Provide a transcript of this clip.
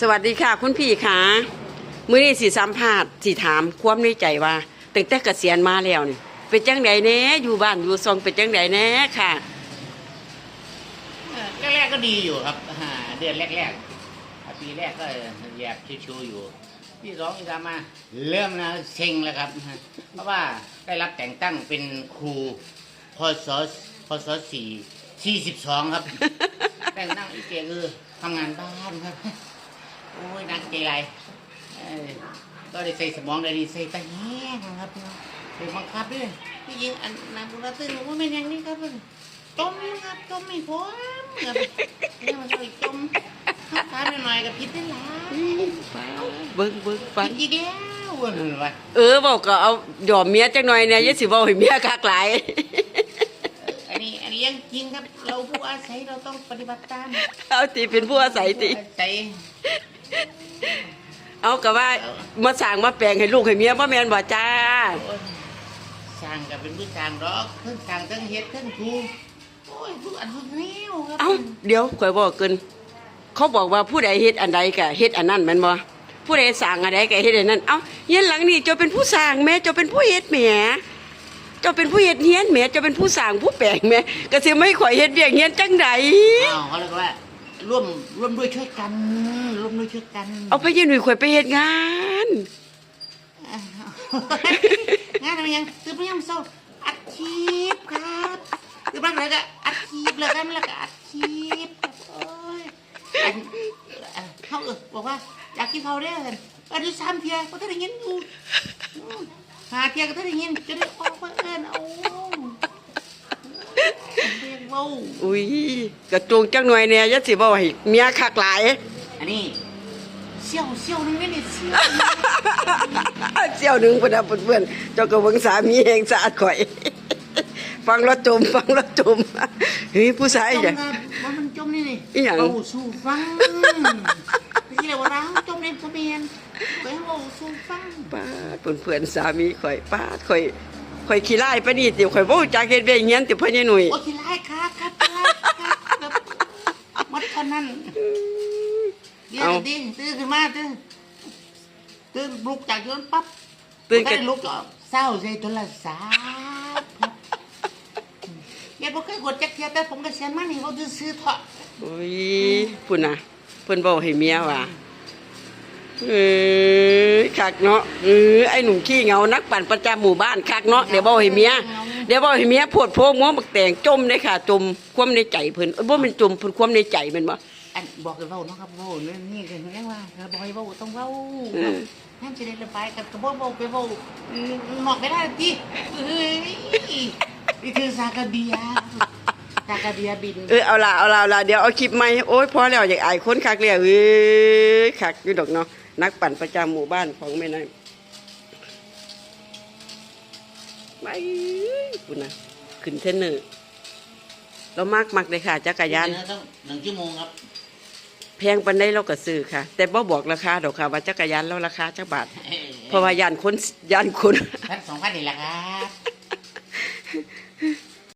สวัสดีค่ะ คุณพี่ค่ะมื้อนี้สิสัมภาษณ์สิถามความในใจว่าตั้งแต่เกษียณมาแล้วนี่เป็นจังไดแหน่อยู่บ้านอยู่ซองเป็นจังไดแหน่ค่ะเออแรกๆก็ดีอยู่ครับอ่าเดือนแรกๆอ่าปีแรกก็แยบชิวๆอยู่ที่สองที่สามมาเริ่มนะเซ็งแล้วครับ เพราะว่าได้รับแต่งตั้งเป็นครูพศพศสี่สี่สิบสองครับ แต่งตั้งอีกเกคือทำงานบ้านครับ โอ้ยนักใจไรเอ้ยก็ได้ใส่สมองได้ดีใส่ตาแห้งครับใส่บังคับด้วยที่จริงอันนายบุรตื่นว่าเป็นอย่างนี้ครับจมครับจมไม่พ้นครับเนี่ยมันเลยจมข้าวขาหน่อยๆกับพิษได้หลายเบิ่งเบิ่งฟังพิษอีกแล้วว่านั่นวะเออบอกก็เอายอมเมียจังหน่อยเนี่ยอย่าสิเว้าให้เมียคักหลายอันนี้อันนี้เรื่องจริงครับ เราผู้อาศัยเราต้องปฏิบัติตามเอาติเป็นผู้อาศัยติผู้อาศัย เอาก็ว่ามาสร้างมาแปลงให้ลูกให้เมียบ่แม่นบ่จ้า โอ้ยสร้างกับเป็นผู้สร้างดอกเครื่องสร้างเครื่องเฮ็ดเครื่องทูโอ้ยผู้อันทุกแนวครับเอ้าเดี๋ยวข่อยบอกเกิน เขาบอกว่าผู้ใดเฮ็ดอันใดก็เฮ็ดอันนั้นแม่นบ่ผู้ใดสร้างอันใดก็เฮ็ดอันนั้น เอ้าเฮียนหลังนี่เจ้าเป็นผู้สร้างแม่เจ้าเป็นผู้เฮ็ดแหมเจ้าเป็นผู้เฮ็ดเฮียนแหมเจ้าเป็นผู้สร้างผู้แปลงแหมก็สิไม่ข่อยเฮ็ดเวียกเฮียนจังได อ้าวเขาเรียกว่า ร่วมร่วมด้วยช่วยกัน ร่วมด้วยช่วยกันเอาไปยืนหนุ่ยข่อยไปเฮ็ดงานงานอะไรยังตื่นไปยังโซ่อัดคลิปครับตื่นบ้างเลยก็อัดคลิปเลยครับแล้วก็อัดคลิปโอ้ยอันอันเขาเออบอกว่าอยากกินเขาได้เลยอันนี้สามเทียก็ถ้าได้ยินอยู่อืมหาเทียก็ถ้าได้ยินจะได้ออกมาเอิ้นเอา เรียกเว่าอุ้ยกระจงจังหน่อยเนี่ยอย่าสิเว้าให้เมียคักหลายอันนี้เสี่ยวเสี่ยวนึงนี่นี่เสี่ยวเสี่ยวหนึงพุ่นน่ะเพื่อนๆเจ้าก็เบิ่งสามีแห่งสะอาดข่อย ฟังแล้วจมฟังแล้วจมเฮ้ยผู้ชายจมจ้ะครับว่ามันจมนี่นี่อิหยังเบาสู่ฟังที่เรียกว่าร้าวจมในทะเบียนไปเบาสู่ฟังป้าดเพื่อนๆสามีข่อยป้าดข่อย ข่อยขี้ไล่ปนนี้ติข่อยบ่รู้จักเฮ็ดเวียเฮียนติพ่อใหญ่หนุ่ยโอ้ทีไรครับครับทีไรครับแบบมัดเท่านั้นเดี๋ยวดิตื่นขึ้นมาตื่นตื่นลุกจากยนปั๊บตื่นกักันนลุกก็เศร้าใจโทรศัพท์ครับเดี๋ยวผมเคยกดจักเทียแต่ผมก็เสียนมันนี่เขาซื้อเถอะ โอ้ยพุ่นน่ะเพิ่นบอกให้เมียว่า เอ้ยคักเนาะเออไอ้หนุ่มขี้เหงานักปั่นประจำหมู่บ้านคักเนาะเดี๋ยวบอกให้เมียเดี๋ยวบอกให้เมียโพดโพมัวบักแตงจมเลยค่ะจมความในใจเพิ่นเอ้ยบ่แม่นจมเพิ่นความในใจแม่นบ่อันบอกกันเว้าเนาะครับเว้าเนี่ยนี่กันเรียกว่าเราบอกให้เว้าต้องเว้าเออห้ามจะได้ระบายกันกระบอกเว้าไปเว้าหนอกไม่ได้ทีเฮ้ยนี่คือซากาเบียซากาเบียบิน เออเอาล่ะเอาล่ะเอาล่ะเดี๋ยวเอาคลิปใหม่โอ้ยพอแล้วอยากอายคนคักแล้วเอ้ยคักอยู่ดอกเนาะ นักปั่นประจำหมู่บ้านของแม่นายไปพุ่นน่ะขึ้นเทรนเนอร์เรามากมักเลยค่ะจักรยานต้องหนึ่งชั่วโมงครับ แพงปานใดเราก็ซื้อค่ะ แต่บ่บอกราคาดอกค่ะ ว่าจักรยานเราราคาจักบาท เพราะว่าย่านคนย่านคน พันสองพันนี่แหละครับ